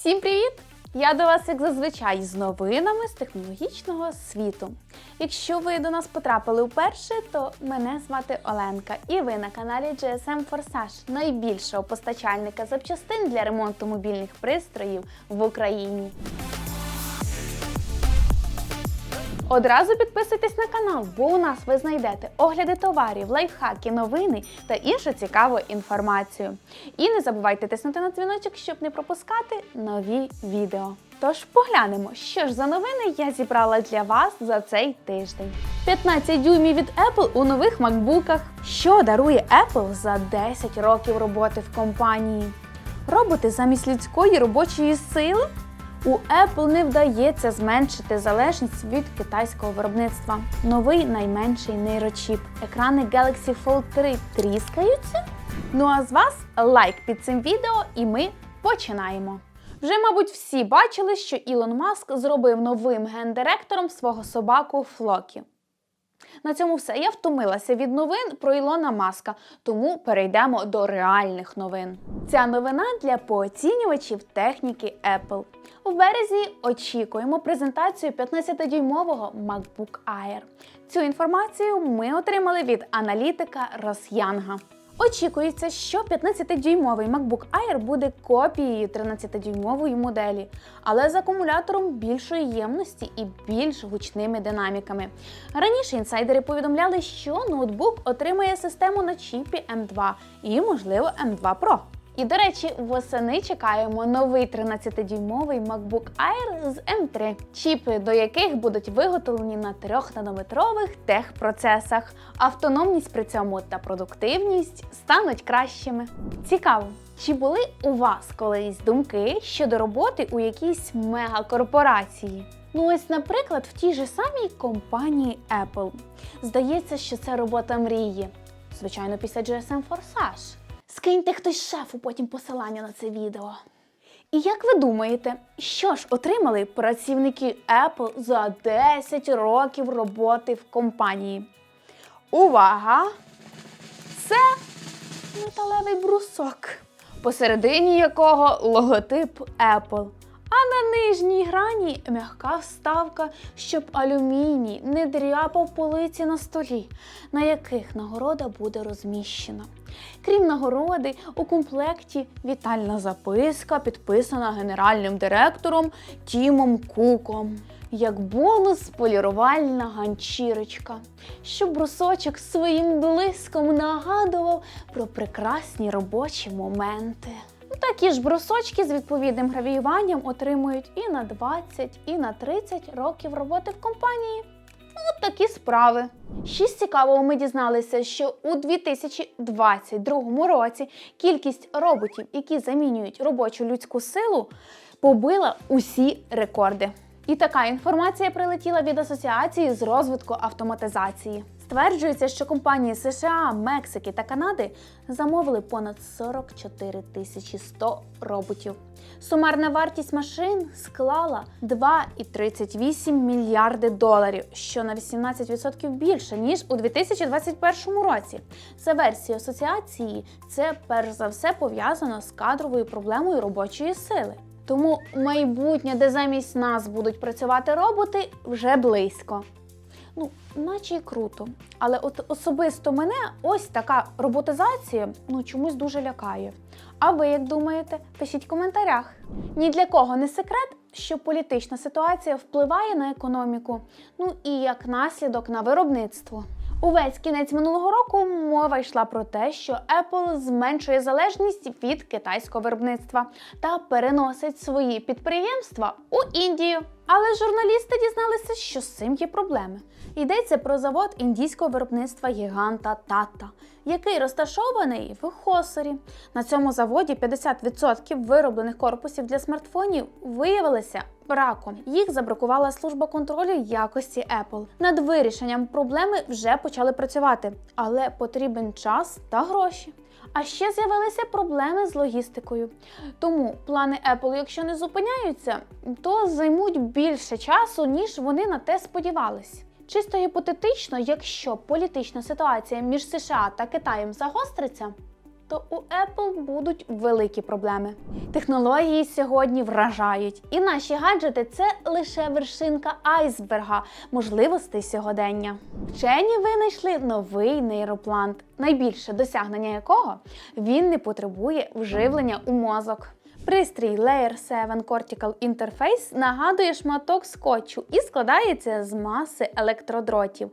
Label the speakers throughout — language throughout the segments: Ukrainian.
Speaker 1: Всім привіт! Я до вас, як зазвичай, з новинами з технологічного світу. Якщо ви до нас потрапили вперше, то мене звати Оленка, і ви на каналі GSM Forsage, найбільшого постачальника запчастин для ремонту мобільних пристроїв в Україні. Одразу підписуйтесь на канал, бо у нас ви знайдете огляди товарів, лайфхаки, новини та іншу цікаву інформацію. І не забувайте тиснути на дзвіночок, щоб не пропускати нові відео. Тож поглянемо, що ж за новини я зібрала для вас за цей тиждень. 15 дюймів від Apple у нових макбуках. Що дарує Apple за 10 років роботи в компанії? Роботи замість людської робочої сили? У Apple не вдається зменшити залежність від китайського виробництва. Новий найменший нейрочіп. Екрани Galaxy Fold 3 тріскаються. Ну а з вас лайк під цим відео, і ми починаємо. Вже, мабуть, всі бачили, що Ілон Маск зробив новим гендиректором свого собаку Флокі. На цьому все. Я втомилася від новин про Ілона Маска, тому перейдемо до реальних новин. Ця новина для пооцінювачів техніки Apple. В березні очікуємо презентацію 15-дюймового MacBook Air. Цю інформацію ми отримали від аналітика Росянга. Очікується, що 15-дюймовий MacBook Air буде копією 13-дюймової моделі, але з акумулятором більшої ємності і більш гучними динаміками. Раніше інсайдери повідомляли, що ноутбук отримає систему на чіпі M2 і, можливо, M2 Pro. І, до речі, восени чекаємо новий 13-дюймовий MacBook Air з M3, чіпи до яких будуть виготовлені на 3-нанометрових техпроцесах. Автономність при цьому та продуктивність стануть кращими. Цікаво, чи були у вас колись думки щодо роботи у якійсь мегакорпорації? Ну ось, наприклад, в тій же самій компанії Apple. Здається, що це робота мрії. Звичайно, після GSM Forsage. Скиньте хтось шефу потім посилання на це відео. І як ви думаєте, що ж отримали працівники Apple за 10 років роботи в компанії? Увага! Це металевий брусок, посередині якого логотип Apple. А на нижній грані м'яка вставка, щоб алюміній не дряпав полиці на столі, на яких нагорода буде розміщена. Крім нагороди, у комплекті вітальна записка, підписана генеральним директором Тімом Куком. Як бонус полірувальна ганчірочка, щоб брусочок своїм блиском нагадував про прекрасні робочі моменти. Ну, Такі ж брусочки з відповідним гравіюванням отримують і на 20, і на 30 років роботи в компанії. Ну, От такі справи. Ще цікавого ми дізналися, що у 2022 році кількість роботів, які замінюють робочу людську силу, побила усі рекорди. І така інформація прилетіла від Асоціації з розвитку автоматизації. Стверджується, що компанії США, Мексики та Канади замовили понад 44 тисячі 100 роботів. Сумарна вартість машин склала 2,38 мільярди доларів, що на 18% більше ніж у 2021 році. За версією асоціації, це перш за все пов'язано з кадровою проблемою робочої сили. Тому майбутнє, де замість нас будуть працювати роботи, вже близько. Ну, наче й круто. Але от особисто мене ось така роботизація ну, чомусь дуже лякає. А ви як думаєте? Пишіть в коментарях. Ні для кого не секрет, що політична ситуація впливає на економіку, ну і як наслідок на виробництво. Увесь кінець минулого року мова йшла про те, що Apple зменшує залежність від китайського виробництва та переносить свої підприємства у Індію. Але журналісти дізналися, що з цим є проблеми. Йдеться про завод індійського виробництва гіганта Tata, який розташований в Хосорі. На цьому заводі 50% вироблених корпусів для смартфонів виявилися браком. Їх забракувала служба контролю якості Apple. Над вирішенням проблеми вже почали працювати, але потрібен час та гроші. А ще з'явилися проблеми з логістикою. Тому плани Apple, якщо не зупиняються, то займуть більше часу, ніж вони на те сподівались. Чисто гіпотетично, якщо політична ситуація між США та Китаєм загостриться, то у Apple будуть великі проблеми. Технології сьогодні вражають, і наші гаджети це лише вершинка айсберга можливостей сьогодення. Вчені винайшли новий нейроплант, найбільше досягнення якого він не потребує вживлення у мозок. Пристрій Layer 7 Cortical Interface нагадує шматок скотчу і складається з маси електродротів,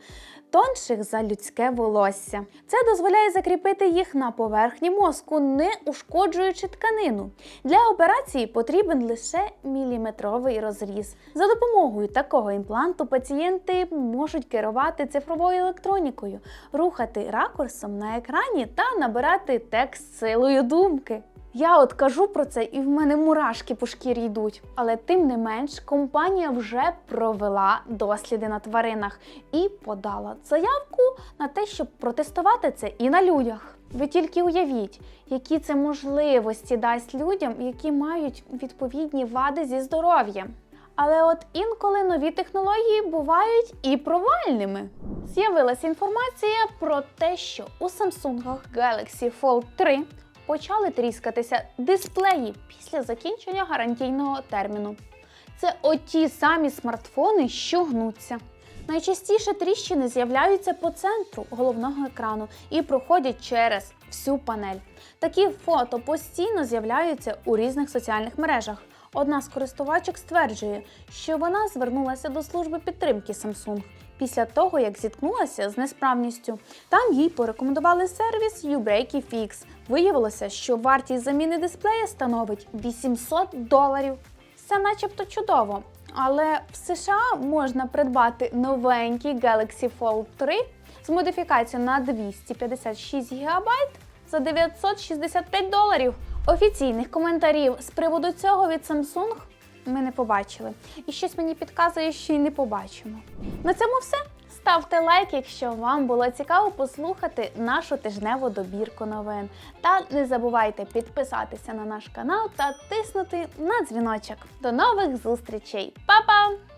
Speaker 1: тонших за людське волосся. Це дозволяє закріпити їх на поверхні мозку, не ушкоджуючи тканину. Для операції потрібен лише міліметровий розріз. За допомогою такого імпланту пацієнти можуть керувати цифровою електронікою, рухати ракурсом на екрані та набирати текст силою думки. Я от кажу про це, і в мене мурашки по шкірі йдуть. Але тим не менш, компанія вже провела досліди на тваринах і подала заявку на те, щоб протестувати це і на людях. Ви тільки уявіть, які це можливості дасть людям, які мають відповідні вади зі здоров'ям. Але от інколи нові технології бувають і провальними. З'явилася інформація про те, що у Samsung Galaxy Fold 3 почали тріскатися дисплеї після закінчення гарантійного терміну. Це оті самі смартфони, що гнуться. Найчастіше тріщини з'являються по центру головного екрану і проходять через всю панель. Такі фото постійно з'являються у різних соціальних мережах. Одна з користувачок стверджує, що вона звернулася до служби підтримки Samsung після того, як зіткнулася з несправністю. Там їй порекомендували сервіс Ubreaky Fix. Виявилося, що вартість заміни дисплея становить 800 доларів. Все начебто чудово. Але в США можна придбати новенький Galaxy Fold 3 з модифікацією на 256 ГБ за 965 доларів. Офіційних коментарів з приводу цього від Samsung ми не побачили. І щось мені підказує, що й не побачимо. На цьому все. Ставте лайк, якщо вам було цікаво послухати нашу тижневу добірку новин. Та не забувайте підписатися на наш канал та тиснути на дзвіночок. До нових зустрічей! Па-па!